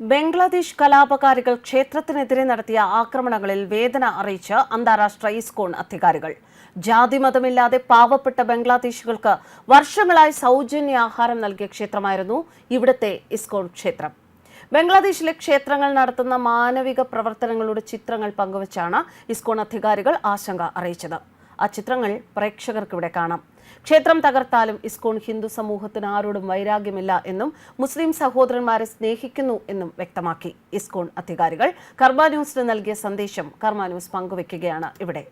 ബംഗ്ലാദേശ് കലാപകാരികൾ ക്ഷേത്രത്തിനെതിരെ നടത്തിയ ആക്രമണങ്ങളിൽ വേദന അറിയിച്ച് അന്താരാഷ്ട്ര ഇസ്കോൺ അധികാരികൾ. ജാതിമതമില്ലാതെ പാവപ്പെട്ട ബംഗ്ലാദേശികൾക്ക് വർഷങ്ങളായി സൗജന്യ ആഹാരം നൽകിയ ക്ഷേത്രമായിരുന്നു ഇവിടുത്തെ ഇസ്കോൺ ക്ഷേത്രം. ബംഗ്ലാദേശിലെ ക്ഷേത്രങ്ങൾ നടത്തുന്ന മാനവിക പ്രവർത്തനങ്ങളുടെ ചിത്രങ്ങൾ പങ്കുവച്ചാണ് ഇസ്കോൺ അധികാരികൾ ആശങ്ക അറിയിച്ചത്. ആ ചിത്രങ്ങൾ പ്രേക്ഷകർക്ക് ഇവിടെ കാണാം. ക്ഷേത്രം തകർത്താലും ഇസ്കോൺ ഹിന്ദു സമൂഹത്തിന് ആരോടും വൈരാഗ്യമില്ല എന്നും മുസ്ലിം സഹോദരന്മാരെ സ്നേഹിക്കുന്നു എന്നും വ്യക്തമാക്കി. ഇസ്കോൺ അധികാരികൾ കർമ്മ ന്യൂസിന് നൽകിയ സന്ദേശം കർമ്മ ന്യൂസ് പങ്കുവെക്കുകയാണ് ഇവിടെ.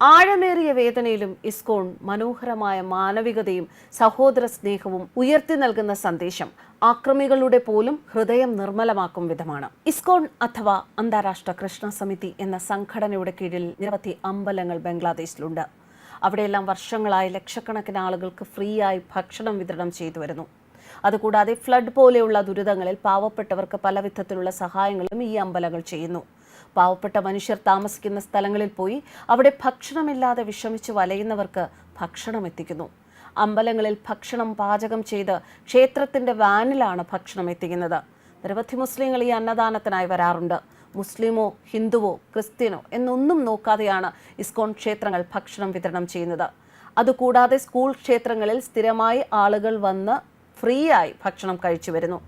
ആഴമേറിയ വേദനയിലും ഇസ്കോൺ മനോഹരമായ മാനവികതയും സഹോദര സ്നേഹവും ഉയർത്തി നൽകുന്ന സന്ദേശം ആക്രമികളുടെ പോലും ഹൃദയം നിർമ്മലമാക്കും വിധമാണ്. ഇസ്കോൺ അഥവാ അന്താരാഷ്ട്ര കൃഷ്ണ സമിതി എന്ന സംഘടനയുടെ കീഴിൽ നിരവധി അമ്പലങ്ങൾ ബംഗ്ലാദേശിലുണ്ട്. അവിടെയെല്ലാം വർഷങ്ങളായി ലക്ഷക്കണക്കിന് ആളുകൾക്ക് ഫ്രീ ആയി ഭക്ഷണം വിതരണം ചെയ്തു വരുന്നു. അതുകൂടാതെ ഫ്ലഡ് പോലെയുള്ള ദുരിതങ്ങളിൽ പാവപ്പെട്ടവർക്ക് പല വിധത്തിലുള്ള സഹായങ്ങളും ഈ അമ്പലങ്ങൾ ചെയ്യുന്നു. പാവപ്പെട്ട മനുഷ്യർ താമസിക്കുന്ന സ്ഥലങ്ങളിൽ പോയി അവിടെ ഭക്ഷണമില്ലാതെ വിഷമിച്ച് വലയുന്നവർക്ക് ഭക്ഷണം എത്തിക്കുന്നു അമ്പലങ്ങളിൽ ഭക്ഷണം പാചകം ചെയ്ത് ക്ഷേത്രത്തിന്റെ വാനിലാണ് ഭക്ഷണം എത്തിക്കുന്നത്. നിരവധി മുസ്ലിങ്ങൾ ഈ അന്നദാനത്തിനായി വരാറുണ്ട്. മുസ്ലിമോ ഹിന്ദുവോ ക്രിസ്ത്യനോ എന്നൊന്നും നോക്കാതെയാണ് ഇസ്കോൺ ക്ഷേത്രങ്ങൾ ഭക്ഷണം വിതരണം ചെയ്യുന്നത്. അതുകൂടാതെ സ്കൂൾ ക്ഷേത്രങ്ങളിൽ സ്ഥിരമായി ആളുകൾ വന്ന് ഫ്രീ ആയി ഭക്ഷണം കഴിച്ചു വരുന്നു.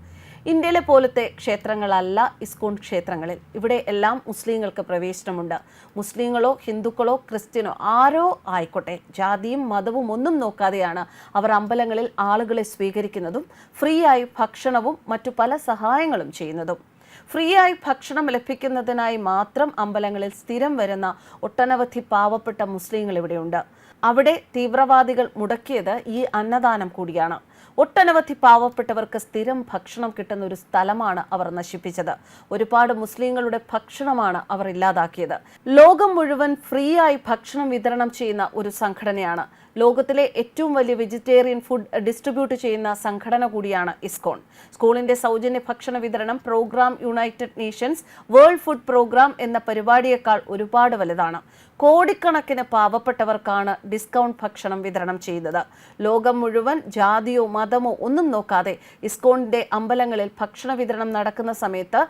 ഇന്ത്യയിലെ പോലത്തെ ക്ഷേത്രങ്ങളല്ല ഇസ്കോൺ ക്ഷേത്രങ്ങളിൽ. ഇവിടെ എല്ലാം മുസ്ലിങ്ങൾക്ക് പ്രവേശനമുണ്ട്. മുസ്ലിങ്ങളോ ഹിന്ദുക്കളോ ക്രിസ്ത്യനോ ആരോ ആയിക്കോട്ടെ ജാതിയും മതവും ഒന്നും നോക്കാതെയാണ് അവർ അമ്പലങ്ങളിൽ ആളുകളെ സ്വീകരിക്കുന്നതും ഫ്രീ ആയി ഭക്ഷണവും മറ്റു പല സഹായങ്ങളും ചെയ്യുന്നതും. ഫ്രീ ആയി ഭക്ഷണം ലഭിക്കുന്നതിനായി മാത്രം അമ്പലങ്ങളിൽ സ്ഥിരം വരുന്ന ഒട്ടനവധി പാവപ്പെട്ട മുസ്ലിങ്ങൾ ഇവിടെയുണ്ട്. അവിടെ തീവ്രവാദികൾ മുടക്കിയത് ഈ അന്നദാനം കൂടിയാണ്. ഒട്ടനവധി പാവപ്പെട്ടവർക്ക് സ്ഥിരം ഭക്ഷണം കിട്ടുന്ന ഒരു സ്ഥലമാണ് അവർ നശിപ്പിച്ചത്. ഒരുപാട് മുസ്ലിങ്ങളുടെ ഭക്ഷണമാണ് അവർ ഇല്ലാതാക്കിയത്. ലോകം മുഴുവൻ ഫ്രീ ആയി ഭക്ഷണം വിതരണം ചെയ്യുന്ന ഒരു സംഘടനയാണ്. ലോകത്തിലെ ഏറ്റവും വലിയ വെജിറ്റേറിയൻ ഫുഡ് ഡിസ്ട്രിബ്യൂട്ട് ചെയ്യുന്ന സംഘടന കൂടിയാണ് ഇസ്കോൺ. സ്കൂളിന്റെ സൗജന്യ ഭക്ഷണ വിതരണം programme United Nations World Food Programme എന്ന പരിപാടിയേക്കാൾ ഒരുപാട് വലുതാണ്. കോടിക്കണക്കിന് പാവപ്പെട്ടവർക്കാണ് ഡിസ്കൗണ്ട് ഭക്ഷണം വിതരണം ചെയ്യുന്നത് ലോകം മുഴുവൻ ജാതിയോ മതമോ ഒന്നും നോക്കാതെ ഇസ്കോണിന്റെ അമ്പലങ്ങളിൽ ഭക്ഷണ വിതരണം നടക്കുന്ന സമയത്ത്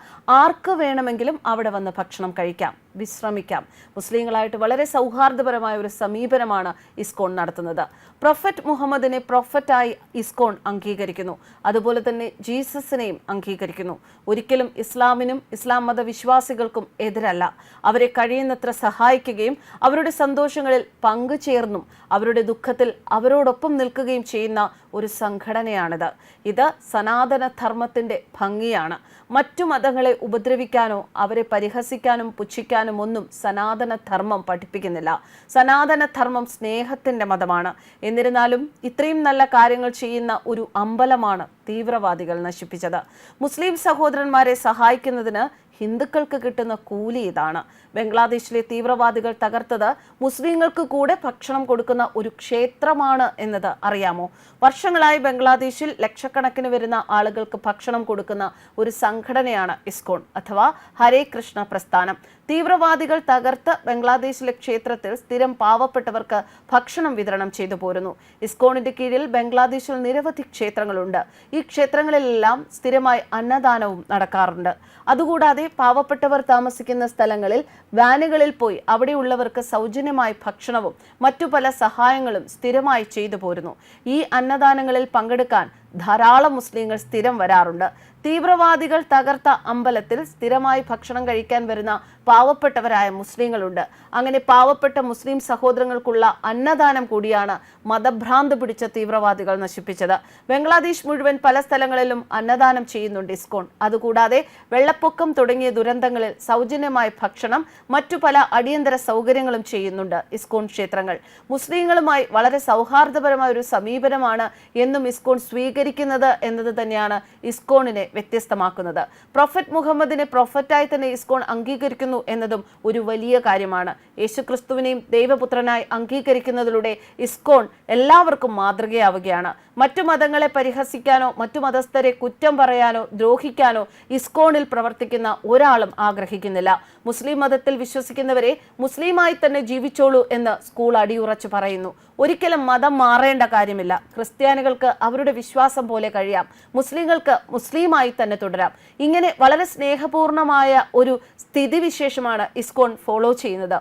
ആർക്ക് വേണമെങ്കിലും അവിടെ വന്ന് ഭക്ഷണം കഴിക്കാം. വിശ്രമിക്കാം. മുസ്ലിങ്ങളായിട്ട് വളരെ സൗഹാർദ്ദപരമായ ഒരു സമീപനമാണ് ഇസ്കോൺ നടത്തുന്നത്. പ്രൊഫറ്റ് മുഹമ്മദിനെ പ്രൊഫറ്റായി ഇസ്കോൺ അംഗീകരിക്കുന്നു. അതുപോലെ തന്നെ ജീസസിനെയും അംഗീകരിക്കുന്നു. ഒരിക്കലും ഇസ്ലാമിനും ഇസ്ലാം മതവിശ്വാസികൾക്കും എതിരല്ല. അവരെ കഴിയുന്നത്ര സഹായിക്കുകയും അവരുടെ സന്തോഷങ്ങളിൽ പങ്കുചേർന്നും അവരുടെ ദുഃഖത്തിൽ അവരോടൊപ്പം നിൽക്കുകയും ചെയ്യുന്ന ഒരു സംഘടനയാണിത്. ഇത് സനാതന ധർമ്മത്തിന്റെ ഭംഗിയാണ്. മറ്റു മതങ്ങളെ ഉപദ്രവിക്കാനോ അവരെ പരിഹസിക്കാനും പുച്ഛിക്കാനും ഒന്നും സനാതന ധർമ്മം പഠിപ്പിക്കുന്നില്ല. സനാതന ധർമ്മം സ്നേഹത്തിന്റെ മതമാണ്. എന്നിരുന്നാലും ഇത്രയും നല്ല കാര്യങ്ങൾ ചെയ്യുന്ന ഒരു അമ്പലമാണ് തീവ്രവാദികൾ നശിപ്പിച്ചത്. മുസ്ലിം സഹോദരന്മാരെ സഹായിക്കുന്നതിന് ഹിന്ദുക്കൾക്ക് കിട്ടുന്ന കൂലി ഇതാണ്. ബംഗ്ലാദേശിലെ തീവ്രവാദികൾ തകർത്തത് മുസ്ലിങ്ങൾക്ക് കൂടെ ഭക്ഷണം കൊടുക്കുന്ന ഒരു ക്ഷേത്രമാണ് എന്നത് അറിയാമോ? വർഷങ്ങളായി ബംഗ്ലാദേശിൽ ലക്ഷക്കണക്കിന് വരുന്ന ആളുകൾക്ക് ഭക്ഷണം കൊടുക്കുന്ന ഒരു സംഘടനയാണ് ഇസ്കോൺ അഥവാ ഹരേ കൃഷ്ണ പ്രസ്ഥാനം. തീവ്രവാദികൾ തകർത്ത് ബംഗ്ലാദേശിലെ ക്ഷേത്രത്തിൽ സ്ഥിരം പാവപ്പെട്ടവർക്ക് ഭക്ഷണം വിതരണം ചെയ്തു പോരുന്നു. ഇസ്കോണിന്റെ കീഴിൽ ബംഗ്ലാദേശിൽ നിരവധി ക്ഷേത്രങ്ങളുണ്ട്. ഈ ക്ഷേത്രങ്ങളിലെല്ലാം സ്ഥിരമായി അന്നദാനവും നടക്കാറുണ്ട്. അതുകൂടാതെ പാവപ്പെട്ടവർ താമസിക്കുന്ന സ്ഥലങ്ങളിൽ വാനുകളിൽ പോയി അവിടെയുള്ളവർക്ക് സൗജന്യമായി ഭക്ഷണവും മറ്റു പല സഹായങ്ങളും സ്ഥിരമായി ചെയ്തു പോരുന്നു. ഈ അന്നദാനങ്ങളിൽ പങ്കെടുക്കാൻ ധാരാളം മുസ്ലിങ്ങൾ സ്ഥിരം വരാറുണ്ട്. തീവ്രവാദികൾ തകർത്ത അമ്പലത്തിൽ സ്ഥിരമായി ഭക്ഷണം കഴിക്കാൻ വരുന്ന പാവപ്പെട്ടവരായ മുസ്ലിങ്ങളുണ്ട്. അങ്ങനെ പാവപ്പെട്ട മുസ്ലിം സഹോദരങ്ങൾക്കുള്ള അന്നദാനം കൂടിയാണ് മതഭ്രാന്ത് പിടിച്ച തീവ്രവാദികൾ നശിപ്പിച്ചത്. ബംഗ്ലാദേശ് മുഴുവൻ പല സ്ഥലങ്ങളിലും അന്നദാനം ചെയ്യുന്നുണ്ട് ഇസ്കോൺ അതുകൂടാതെ വെള്ളപ്പൊക്കം തുടങ്ങിയ ദുരന്തങ്ങളിൽ സൗജന്യമായ ഭക്ഷണം മറ്റു പല അടിയന്തര സൗകര്യങ്ങളും ചെയ്യുന്നുണ്ട് ഇസ്കോൺ ക്ഷേത്രങ്ങൾ. മുസ്ലിങ്ങളുമായി വളരെ സൗഹാർദ്ദപരമായ ഒരു സമീപനമാണ് എന്നും ഇസ്കോൺ സ്വീകരിക്കുന്നത് എന്നത് തന്നെയാണ് ഇസ്കോണിനെ വ്യത്യസ്തമാക്കുന്നത്. പ്രൊഫറ്റ് മുഹമ്മദിനെ പ്രൊഫറ്റായി തന്നെ ഇസ്കോൺ അംഗീകരിക്കുന്നു എന്നതും ഒരു വലിയ കാര്യമാണ്. യേശുക്രിസ്തുവിനെയും ദൈവപുത്രനായി അംഗീകരിക്കുന്നതിലൂടെ ഇസ്കോൺ എല്ലാവർക്കും മാതൃകയാവുകയാണ്. മറ്റു മതങ്ങളെ പരിഹസിക്കാനോ മറ്റു മതസ്ഥരെ കുറ്റം പറയാനോ ദ്രോഹിക്കാനോ ഇസ്കോണിൽ പ്രവർത്തിക്കുന്ന ഒരാളും ആഗ്രഹിക്കുന്നില്ല. മുസ്ലിം മതത്തിൽ വിശ്വസിക്കുന്നവരെ മുസ്ലിമായി തന്നെ ജീവിച്ചോളൂ എന്ന് സ്കൂൾ അടിയുറച്ചു പറയുന്നു. ഒരിക്കലും മതം മാറേണ്ട കാര്യമില്ല. ക്രിസ്ത്യാനികൾക്ക് അവരുടെ വിശ്വാസ തോന്നിവാസം പോലെ കഴിയാം. മുസ്ലിങ്ങൾക്ക് മുസ്ലിമായി തന്നെ തുടരാം. ഇങ്ങനെ വളരെ സ്നേഹപൂർണമായ ഒരു സ്ഥിതിവിശേഷമാണ് ഇസ്കോൺ ഫോളോ ചെയ്യുന്നത്.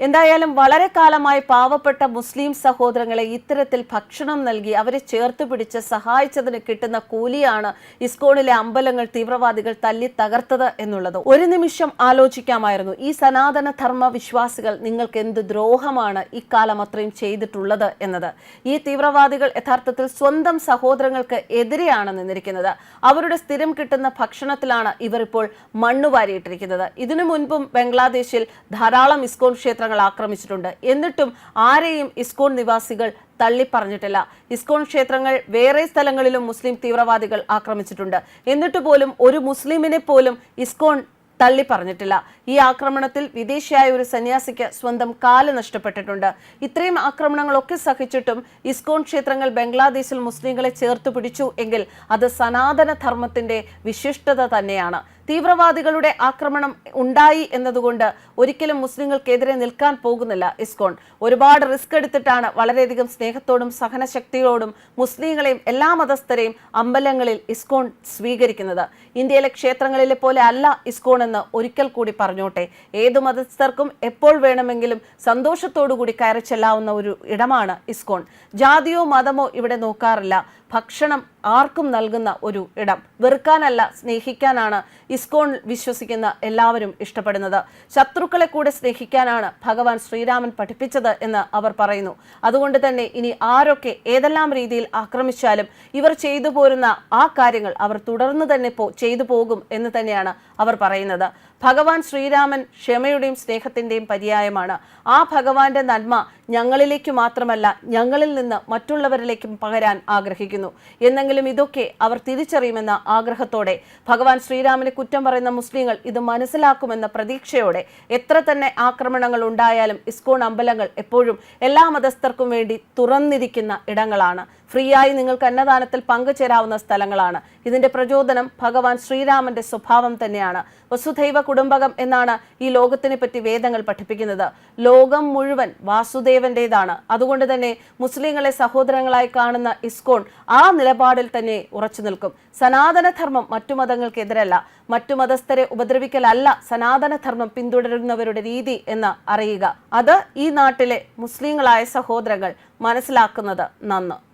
എന്തായാലും വളരെ കാലമായി പാവപ്പെട്ട മുസ്ലിം സഹോദരങ്ങളെ ഇത്തരത്തിൽ ഭക്ഷണം നൽകി അവരെ ചേർത്ത് പിടിച്ച് സഹായിച്ചതിന് കിട്ടുന്ന കൂലിയാണ് ഇസ്കോണിലെ അമ്പലങ്ങൾ തീവ്രവാദികൾ തല്ലി തകർത്തത് എന്നുള്ളത്. ഒരു നിമിഷം ആലോചിക്കാമായിരുന്നു. ഈ സനാതന ധർമ്മ വിശ്വാസികൾ നിങ്ങൾക്ക് എന്ത് ദ്രോഹമാണ് ഇക്കാലം അത്രയും ചെയ്തിട്ടുള്ളത് എന്നത്? ഈ തീവ്രവാദികൾ യഥാർത്ഥത്തിൽ സ്വന്തം സഹോദരങ്ങൾക്ക് എതിരെയാണ് നിന്നിരിക്കുന്നത്. അവരുടെ സ്ഥിരം കിട്ടുന്ന ഭക്ഷണത്തിലാണ് ഇവർ ഇപ്പോൾ മണ്ണുവാരിയിട്ടിരിക്കുന്നത്. ഇതിനു മുൻപും ബംഗ്ലാദേശിൽ ധാരാളം ഇസ്കോൺ ക്ഷേത്രങ്ങൾ ആക്രമിച്ചിട്ടുണ്ട്. എന്നിട്ടും ആരെയും ഇസ്കോൺ നിവാസികൾ തള്ളിപ്പറഞ്ഞിട്ടില്ല. ഇസ്കോൺ ക്ഷേത്രങ്ങൾ വേറെ സ്ഥലങ്ങളിലും മുസ്ലിം തീവ്രവാദികൾ ആക്രമിച്ചിട്ടുണ്ട്. എന്നിട്ട് പോലും ഒരു മുസ്ലിമിനെ പോലും ഇസ്കോൺ തള്ളി പറഞ്ഞിട്ടില്ല ഈ ആക്രമണത്തിൽ വിദേശിയായ ഒരു സന്യാസിക്ക് സ്വന്തം കാൽ നഷ്ടപ്പെട്ടിട്ടുണ്ട്. ഇത്രയും ആക്രമണങ്ങളൊക്കെ സഹിച്ചിട്ടും ഇസ്കോൺ ക്ഷേത്രങ്ങൾ ബംഗ്ലാദേശിൽ മുസ്ലിങ്ങളെ ചേർത്ത് പിടിച്ചു എങ്കിൽ അത് സനാതന ധർമ്മത്തിന്റെ വിശിഷ്ടത തന്നെയാണ്. തീവ്രവാദികളുടെ ആക്രമണം ഉണ്ടായി എന്നതുകൊണ്ട് ഒരിക്കലും മുസ്ലിങ്ങൾക്കെതിരെ നിൽക്കാൻ പോകുന്നില്ല ഇസ്കോൺ. ഒരുപാട് റിസ്ക് എടുത്തിട്ടാണ് വളരെയധികം സ്നേഹത്തോടും സഹനശക്തിയോടും മുസ്ലിങ്ങളെയും എല്ലാ മതസ്ഥരെയും അമ്പലങ്ങളിൽ ഇസ്കോൺ സ്വീകരിക്കുന്നത്. ഇന്ത്യയിലെ ക്ഷേത്രങ്ങളിലെ പോലെ അല്ല ഇസ്കോൺ എന്ന് ഒരിക്കൽ കൂടി പറഞ്ഞോട്ടെ. ഏത് മതസ്ഥർക്കും എപ്പോൾ വേണമെങ്കിലും സന്തോഷത്തോടു കൂടി കയറി ചെല്ലാവുന്ന ഒരു ഇടമാണ് ഇസ്കോൺ. ജാതിയോ മതമോ ഇവിടെ നോക്കാറില്ല. ഭക്ഷണം ആർക്കും നൽകുന്ന ഒരു ഇടം. വെറുക്കാനല്ല സ്നേഹിക്കാനാണ് ഇസ്കോൺ വിശ്വസിക്കുന്ന എല്ലാവരും ഇഷ്ടപ്പെടുന്നത്. ശത്രുക്കളെ കൂടെ സ്നേഹിക്കാനാണ് ഭഗവാൻ ശ്രീരാമൻ പഠിപ്പിച്ചത് എന്ന് അവർ പറയുന്നു. അതുകൊണ്ട് തന്നെ ഇനി ആരൊക്കെ ഏതെല്ലാം രീതിയിൽ ആക്രമിച്ചാലും ഇവർ ചെയ്തു പോരുന്ന ആ കാര്യങ്ങൾ അവർ തുടർന്ന് തന്നെ പോ ചെയ്തു പോകും എന്ന് തന്നെയാണ് അവർ പറയുന്നത്. ഭഗവാൻ ശ്രീരാമൻ ക്ഷമയുടെയും സ്നേഹത്തിന്റെയും പര്യായമാണ്. ആ ഭഗവാന്റെ നന്മ ഞങ്ങളിലേക്ക് മാത്രമല്ല ഞങ്ങളിൽ നിന്ന് മറ്റുള്ളവരിലേക്കും പകരാൻ ആഗ്രഹിക്കുന്നു. എന്നെങ്കിലും ഇതൊക്കെ അവർ തിരിച്ചറിയുമെന്ന ആഗ്രഹത്തോടെ ഭഗവാൻ ശ്രീരാമനെ കുറ്റം പറയുന്ന മുസ്ലിങ്ങൾ ഇത് മനസ്സിലാക്കുമെന്ന പ്രതീക്ഷയോടെ എത്ര തന്നെ ആക്രമണങ്ങൾ ഉണ്ടായാലും ഇസ്കോൺ അമ്പലങ്ങൾ എപ്പോഴും എല്ലാ മതസ്ഥർക്കും വേണ്ടി തുറന്നിരിക്കുന്ന ഇടങ്ങളാണ്. ഫ്രീ ആയി നിങ്ങൾക്ക് അന്നദാനത്തിൽ പങ്കുചേരാവുന്ന സ്ഥലങ്ങളാണ്. ഇതിന്റെ പ്രചോദനം ഭഗവാൻ ശ്രീരാമന്റെ സ്വഭാവം തന്നെയാണ്. വസുധൈവ കുടുംബകം എന്നാണ് ഈ ലോകത്തിനെ പറ്റി വേദങ്ങൾ പഠിപ്പിക്കുന്നത്. ലോകം മുഴുവൻ വാസുദേവന്റേതാണ്. അതുകൊണ്ട് തന്നെ മുസ്ലിങ്ങളെ സഹോദരങ്ങളായി കാണുന്ന ഇസ്കോൺ ആ നിലപാടിൽ തന്നെ ഉറച്ചു നിൽക്കും. സനാതനധർമ്മം മറ്റു മതങ്ങൾക്കെതിരല്ല. മറ്റു മതസ്ഥരെ ഉപദ്രവിക്കലല്ല സനാതനധർമ്മം പിന്തുടരുന്നവരുടെ രീതി എന്ന് അറിയുക. അത് ഈ നാട്ടിലെ മുസ്ലിങ്ങളായ സഹോദരങ്ങൾ മനസ്സിലാക്കുന്നത് നന്ന്.